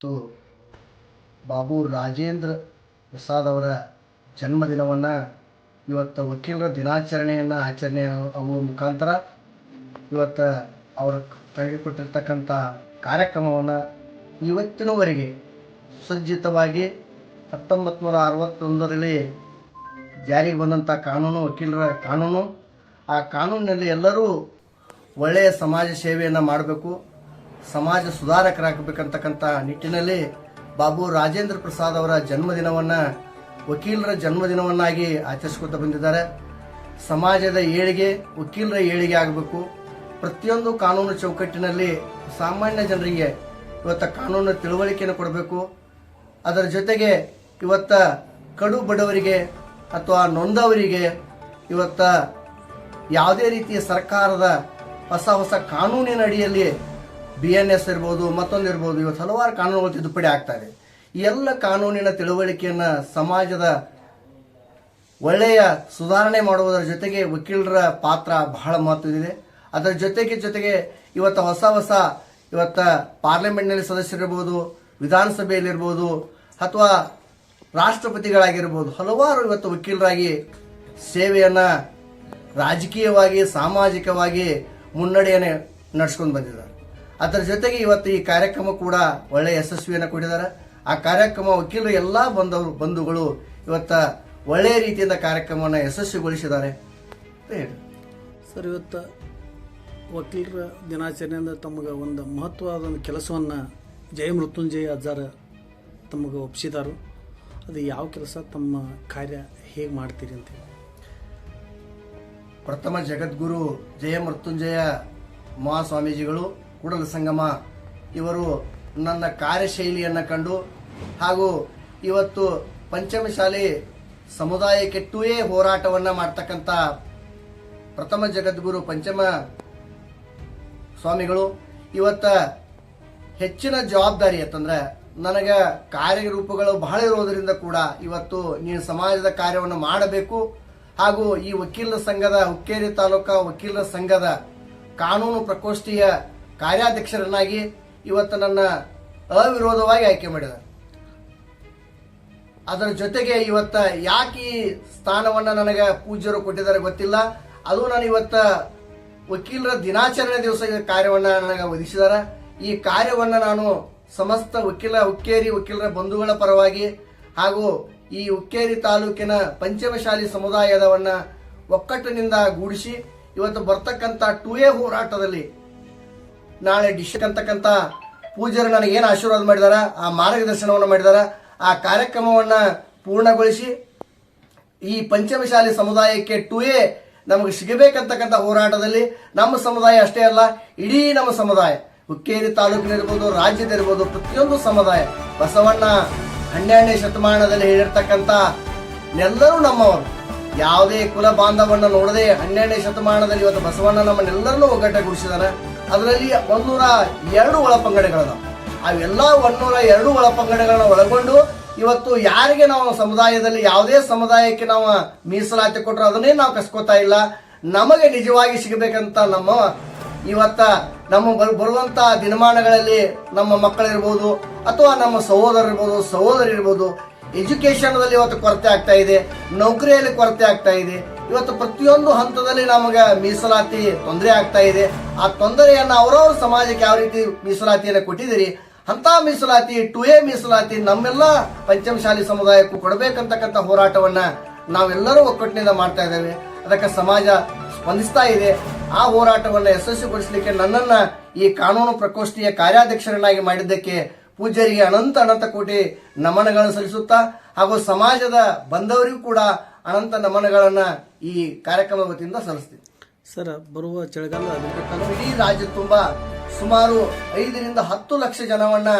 ಮತ್ತು ಬಾಬು ರಾಜೇಂದ್ರ ಪ್ರಸಾದ್ ಅವರ ಜನ್ಮದಿನವನ್ನು ಇವತ್ತು ವಕೀಲರ ದಿನಾಚರಣೆಯನ್ನು ಆಚರಣೆ ಅವರ ಮುಖಾಂತರ ಇವತ್ತು ಅವರ ತೆಗೆದುಕೊಟ್ಟಿರ್ತಕ್ಕಂಥ ಕಾರ್ಯಕ್ರಮವನ್ನು ಇವತ್ತಿನವರೆಗೆ ಸುಸಜ್ಜಿತವಾಗಿ ಹತ್ತೊಂಬತ್ತು ನೂರ ಅರವತ್ತೊಂದರಲ್ಲಿ ಜಾರಿಗೆ ಬಂದಂಥ ಕಾನೂನು, ವಕೀಲರ ಕಾನೂನು. ಆ ಕಾನೂನಿನಲ್ಲಿ ಎಲ್ಲರೂ ಒಳ್ಳೆಯ ಸಮಾಜ ಸೇವೆಯನ್ನು ಮಾಡಬೇಕು. ಸಮಾಜ ಸುಧಾರಕರಾಗಬೇಕಂತಕ್ಕಂಥ ನಿಟ್ಟಿನಲ್ಲಿ ಬಾಬು ರಾಜೇಂದ್ರ ಪ್ರಸಾದ್ ಅವರ ಜನ್ಮದಿನವನ್ನು, ವಕೀಲರ ಜನ್ಮದಿನವನ್ನಾಗಿ ಆಚರಿಸ್ಕೊತ ಬಂದಿದ್ದಾರೆ. ಸಮಾಜದ ಏಳಿಗೆ, ವಕೀಲರ ಏಳಿಗೆ ಆಗಬೇಕು. ಪ್ರತಿಯೊಂದು ಕಾನೂನು ಚೌಕಟ್ಟಿನಲ್ಲಿ ಸಾಮಾನ್ಯ ಜನರಿಗೆ ಇವತ್ತ ಕಾನೂನು ತಿಳುವಳಿಕೆಯನ್ನು ಕೊಡಬೇಕು. ಅದರ ಜೊತೆಗೆ ಇವತ್ತ ಕಡು ಬಡವರಿಗೆ ಅಥವಾ ನೊಂದವರಿಗೆ ಇವತ್ತ ಯಾವುದೇ ರೀತಿಯ ಸರ್ಕಾರದ ಹೊಸ ಹೊಸ ಕಾನೂನಿನ ಅಡಿಯಲ್ಲಿ ಬಿ ಎನ್ ಎಸ್ ಇರ್ಬೋದು, ಮತ್ತೊಂದು ಇರ್ಬೋದು ಇವತ್ತು ಹಲವಾರು ಕಾನೂನುಗಳು ತಿದ್ದುಪಡಿ ಆಗ್ತಾ ಇದೆ. ಈ ಎಲ್ಲ ಕಾನೂನಿನ ತಿಳುವಳಿಕೆಯನ್ನು ಸಮಾಜದ ಒಳ್ಳೆಯ ಸುಧಾರಣೆ ಮಾಡುವುದರ ಜೊತೆಗೆ ವಕೀಲರ ಪಾತ್ರ ಬಹಳ ಮಹತ್ವದಿದೆ ಅದರ ಜೊತೆಗೆ ಜೊತೆಗೆ ಇವತ್ತು ಹೊಸ ಹೊಸ ಇವತ್ತು ಪಾರ್ಲಿಮೆಂಟ್ನಲ್ಲಿ ಸದಸ್ಯರಿರ್ಬೋದು, ವಿಧಾನಸಭೆಯಲ್ಲಿರ್ಬೋದು, ಅಥವಾ ರಾಷ್ಟ್ರಪತಿಗಳಾಗಿರ್ಬೋದು, ಹಲವಾರು ಇವತ್ತು ವಕೀಲರಾಗಿ ಸೇವೆಯನ್ನು ರಾಜಕೀಯವಾಗಿ, ಸಾಮಾಜಿಕವಾಗಿ ಮುನ್ನಡೆಯನ್ನು ನಡೆಸ್ಕೊಂಡು ಬಂದಿದ್ದಾರೆ. ಅದರ ಜೊತೆಗೆ ಇವತ್ತು ಈ ಕಾರ್ಯಕ್ರಮ ಕೂಡ ಒಳ್ಳೆಯ ಯಶಸ್ವಿಯನ್ನು ಕೊಟ್ಟಿದ್ದಾರೆ. ಆ ಕಾರ್ಯಕ್ರಮ ವಕೀಲರು ಎಲ್ಲ ಬಂದವರು ಬಂಧುಗಳು ಇವತ್ತ ಒಳ್ಳೆಯ ರೀತಿಯಿಂದ ಕಾರ್ಯಕ್ರಮವನ್ನು ಯಶಸ್ವಿಗೊಳಿಸಿದ್ದಾರೆ ಹೇಳಿ. ಸರ್ ಇವತ್ತು ವಕೀಲರ ದಿನಾಚರಣೆಯಿಂದ ತಮಗೆ ಒಂದು ಮಹತ್ವವಾದ ಒಂದು ಕೆಲಸವನ್ನು ಜಯ ಮೃತ್ಯುಂಜಯ ಅಜ್ಜಾರ ತಮಗೆ ಒಪ್ಪಿಸಿದಾರು ಅದು ಯಾವ ಕೆಲಸ ತಮ್ಮ ಕಾರ್ಯ ಹೇಗೆ ಮಾಡ್ತೀರಿ ಅಂತ ಹೇಳಿ. ಪ್ರಥಮ ಜಗದ್ಗುರು ಜಯ ಮೃತ್ಯುಂಜಯ ಮಹಾಸ್ವಾಮೀಜಿಗಳು ಕೂಡಲ ಸಂಗಮ. ಇವರು ನನ್ನ ಕಾರ್ಯಶೈಲಿಯನ್ನು ಕಂಡು ಹಾಗೂ ಇವತ್ತು ಪಂಚಮಶಾಲಿ ಸಮುದಾಯ ಕೆಟ್ಟುವೇ ಹೋರಾಟವನ್ನು ಮಾಡ್ತಕ್ಕಂಥ ಪ್ರಥಮ ಜಗದ್ಗುರು ಪಂಚಮ ಸ್ವಾಮಿಗಳು, ಇವತ್ತ ಹೆಚ್ಚಿನ ಜವಾಬ್ದಾರಿ ಅಂತಂದ್ರೆ ನನಗೆ ಕಾರ್ಯರೂಪಗಳು ಬಹಳ ಇರೋದರಿಂದ ಕೂಡ ಇವತ್ತು ನೀನು ಸಮಾಜದ ಕಾರ್ಯವನ್ನು ಮಾಡಬೇಕು ಹಾಗೂ ಈ ವಕೀಲರ ಸಂಘದ ಹುಕ್ಕೇರಿ ತಾಲೂಕಾ ವಕೀಲರ ಸಂಘದ ಕಾನೂನು ಪ್ರಕೋಷ್ಠಿಯ ಕಾರ್ಯಾಧ್ಯಕ್ಷರನ್ನಾಗಿ ಇವತ್ತು ನನ್ನ ಅವಿರೋಧವಾಗಿ ಆಯ್ಕೆ ಮಾಡಿದ ಅದರ ಜೊತೆಗೆ ಇವತ್ತ ಯಾಕೆ ಈ ಸ್ಥಾನವನ್ನ ನನಗೆ ಪೂಜ್ಯರು ಕೊಟ್ಟಿದ್ದಾರೆ ಗೊತ್ತಿಲ್ಲ. ಅದು ನಾನು ಇವತ್ತ ವಕೀಲರ ದಿನಾಚರಣೆ ದಿವಸ ಕಾರ್ಯವನ್ನು ನನಗೆ ಒದಗಿಸಿದ್ದಾರೆ ಈ ಕಾರ್ಯವನ್ನ ನಾನು ಸಮಸ್ತ ವಕೀಲ ಹುಕ್ಕೇರಿ ವಕೀಲರ ಬಂಧುಗಳ ಪರವಾಗಿ ಹಾಗೂ ಈ ಹುಕ್ಕೇರಿ ತಾಲೂಕಿನ ಪಂಚಮಶಾಲಿ ಸಮುದಾಯದವನ್ನ ಒಕ್ಕಟ್ಟಿನಿಂದ ಗೂಡಿಸಿ ಇವತ್ತು ಬರ್ತಕ್ಕಂಥ ಟೂ ಎ ಹೋರಾಟದಲ್ಲಿ ನಾಳೆ ಡಿಸ್ಟಿಕ್ ಅಂತಕ್ಕಂಥ ಪೂಜ್ಯರು ನನಗೆ ಏನು ಆಶೀರ್ವಾದ ಮಾಡಿದಾರ, ಆ ಮಾರ್ಗದರ್ಶನವನ್ನು ಮಾಡಿದಾರ, ಆ ಕಾರ್ಯಕ್ರಮವನ್ನ ಪೂರ್ಣಗೊಳಿಸಿ ಈ ಪಂಚಮಶಾಲಿ ಸಮುದಾಯಕ್ಕೆ ಟು ಎ ನಮಗೆ ಸಿಗಬೇಕಂತಕ್ಕಂಥ ಹೋರಾಟದಲ್ಲಿ ನಮ್ಮ ಸಮುದಾಯ ಅಷ್ಟೇ ಅಲ್ಲ, ಇಡೀ ನಮ್ಮ ಸಮುದಾಯ, ಹುಕ್ಕೇರಿ ತಾಲೂಕಿನಿರ್ಬೋದು ರಾಜ್ಯದಿರ್ಬೋದು ಪ್ರತಿಯೊಂದು ಸಮುದಾಯ, ಬಸವಣ್ಣ ಹನ್ನೆರಡನೇ ಶತಮಾನದಲ್ಲಿ ಹೇಳಿರ್ತಕ್ಕಂಥ ಎಲ್ಲರೂ ನಮ್ಮವರು. ಯಾವುದೇ ಕುಲ ಬಾಂಧವನ್ನ ನೋಡದೆ ಹನ್ನೆರಡನೇ ಶತಮಾನದಲ್ಲಿ ಇವತ್ತು ಬಸವಣ್ಣ ನಮ್ಮನ್ನೆಲ್ಲರನ್ನೂ ಒಗ್ಗಟ್ಟುಗೂಡಿಸಿದಾನೆ ಅದರಲ್ಲಿ ಒಂದೂರ ಎರಡು ಒಳಪಂಗಡಗಳದ ಅವೆಲ್ಲ ಒಂದೂರ ಎರಡು ಒಳಪಂಗಡಗಳನ್ನ ಒಳಗೊಂಡು ಇವತ್ತು ಯಾರಿಗೆ ನಾವು ಸಮುದಾಯದಲ್ಲಿ ಯಾವುದೇ ಸಮುದಾಯಕ್ಕೆ ನಾವು ಮೀಸಲಾತಿ ಕೊಟ್ಟರು ಅದನ್ನೇ ನಾವು ಕಸ್ಕೋತಾ ಇಲ್ಲ. ನಮಗೆ ನಿಜವಾಗಿ ಸಿಗಬೇಕಂತ ನಮ್ಮ ಇವತ್ತ ನಮ್ಮ ಬರುವಂಥ ದಿನಮಾನಗಳಲ್ಲಿ ನಮ್ಮ ಮಕ್ಕಳಿರ್ಬೋದು ಅಥವಾ ನಮ್ಮ ಸಹೋದರ ಇರ್ಬೋದು ಸಹೋದರಿ ಇರ್ಬೋದು ಎಜುಕೇಶನ್ದಲ್ಲಿ ಇವತ್ತು ಕೊರತೆ ಆಗ್ತಾ ಇದೆ, ನೌಕರಿಯಲ್ಲಿ ಕೊರತೆ ಆಗ್ತಾ ಇದೆ. ಇವತ್ತು ಪ್ರತಿಯೊಂದು ಹಂತದಲ್ಲಿ ನಮಗೆ ಮೀಸಲಾತಿ ತೊಂದರೆ ಆಗ್ತಾ ಇದೆ. ಆ ತೊಂದರೆಯನ್ನು ಅವರವ್ರ ಸಮಾಜಕ್ಕೆ ಯಾವ ರೀತಿ ಮೀಸಲಾತಿಯನ್ನು ಕೊಟ್ಟಿದ್ದೀರಿ? ಅಂತ ಮೀಸಲಾತಿ ಟು ಎ ಮೀಸಲಾತಿ ನಮ್ಮೆಲ್ಲ ಪಂಚಮಶಾಲಿ ಸಮುದಾಯಕ್ಕೂ ಕೊಡಬೇಕಂತಕ್ಕಂಥ ಹೋರಾಟವನ್ನ ನಾವೆಲ್ಲರೂ ಒಕ್ಕಟ್ಟಿನಿಂದ ಮಾಡ್ತಾ ಇದ್ದೇವೆ. ಅದಕ್ಕೆ ಸಮಾಜ ಸ್ಪಂದಿಸ್ತಾ ಇದೆ. ಆ ಹೋರಾಟವನ್ನು ಯಶಸ್ವಿಗೊಳಿಸಲಿಕ್ಕೆ ನನ್ನನ್ನ ಈ ಕಾನೂನು ಪ್ರಕೋಷ್ಠಿಯ ಕಾರ್ಯಾಧ್ಯಕ್ಷರನ್ನಾಗಿ ಮಾಡಿದ್ದಕ್ಕೆ ಪೂಜ್ಯರಿಗೆ ಅನಂತ ಅನಂತ ಕೋಟಿ ನಮನಗಳನ್ನು ಸಲ್ಲಿಸುತ್ತಾ ಹಾಗೂ ಸಮಾಜದ ಬಂದವರಿಗೂ ಕೂಡ ಅನಂತ ನಮನಗಳನ್ನು ಈ ಕಾರ್ಯಕ್ರಮ ವತಿಯಿಂದ ಸಲ್ಲಿಸ್ತೀನಿ ಸರ್ ಬರುವ ಚಳಿಗಾಲ ಇಡೀ ರಾಜ್ಯ ತುಂಬಾ ಸುಮಾರು ಐದರಿಂದ ಹತ್ತು ಲಕ್ಷ ಜನವನ್ನ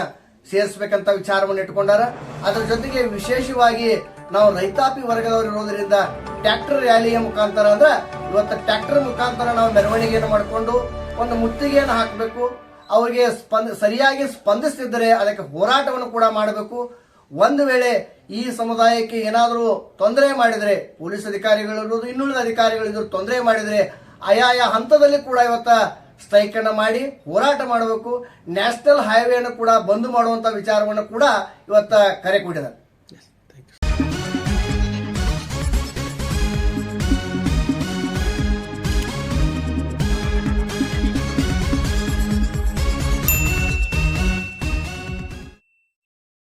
ಸೇರಿಸಬೇಕಂತ ವಿಚಾರವನ್ನು ಇಟ್ಕೊಂಡಾರ ಅದರ ಜೊತೆಗೆ ವಿಶೇಷವಾಗಿ ನಾವು ರೈತಾಪಿ ವರ್ಗದವರು ಇರೋದ್ರಿಂದ ಟ್ರ್ಯಾಕ್ಟರ್ ರ್ಯಾಲಿಯ ಮುಖಾಂತರ ಅಂದ್ರೆ ಇವತ್ತು ಟ್ರ್ಯಾಕ್ಟರ್ ಮುಖಾಂತರ ನಾವು ಮೆರವಣಿಗೆಯನ್ನು ಮಾಡಿಕೊಂಡು ಒಂದು ಮುತ್ತಿಗೆಯನ್ನು ಹಾಕಬೇಕು. ಅವರಿಗೆ ಸ್ಪಂದ, ಸರಿಯಾಗಿ ಸ್ಪಂದಿಸ್ತಿದ್ದರೆ ಅದಕ್ಕೆ ಹೋರಾಟವನ್ನು ಕೂಡ ಮಾಡಬೇಕು. ಒಂದು ವೇಳೆ ಈ ಸಮುದಾಯಕ್ಕೆ ಏನಾದರೂ ತೊಂದರೆ ಮಾಡಿದರೆ, ಪೊಲೀಸ್ ಅಧಿಕಾರಿಗಳಿರ್ಬೋದು ಇನ್ನುಳಿದ ಅಧಿಕಾರಿಗಳಿದ್ರು ತೊಂದರೆ ಮಾಡಿದರೆ, ಆಯಾಯ ಹಂತದಲ್ಲಿ ಕೂಡ ಇವತ್ತ ಸ್ಟ್ರೈಕ್ ಮಾಡಿ ಹೋರಾಟ ಮಾಡಬೇಕು. ನ್ಯಾಷನಲ್ ಹೈವೇಯನ್ನು ಕೂಡ ಬಂದ್ ಮಾಡುವಂತ ವಿಚಾರವನ್ನು ಕೂಡ ಇವತ್ತ ಕರೆ ಕೊಟ್ಟಿದ್ದಾರೆ.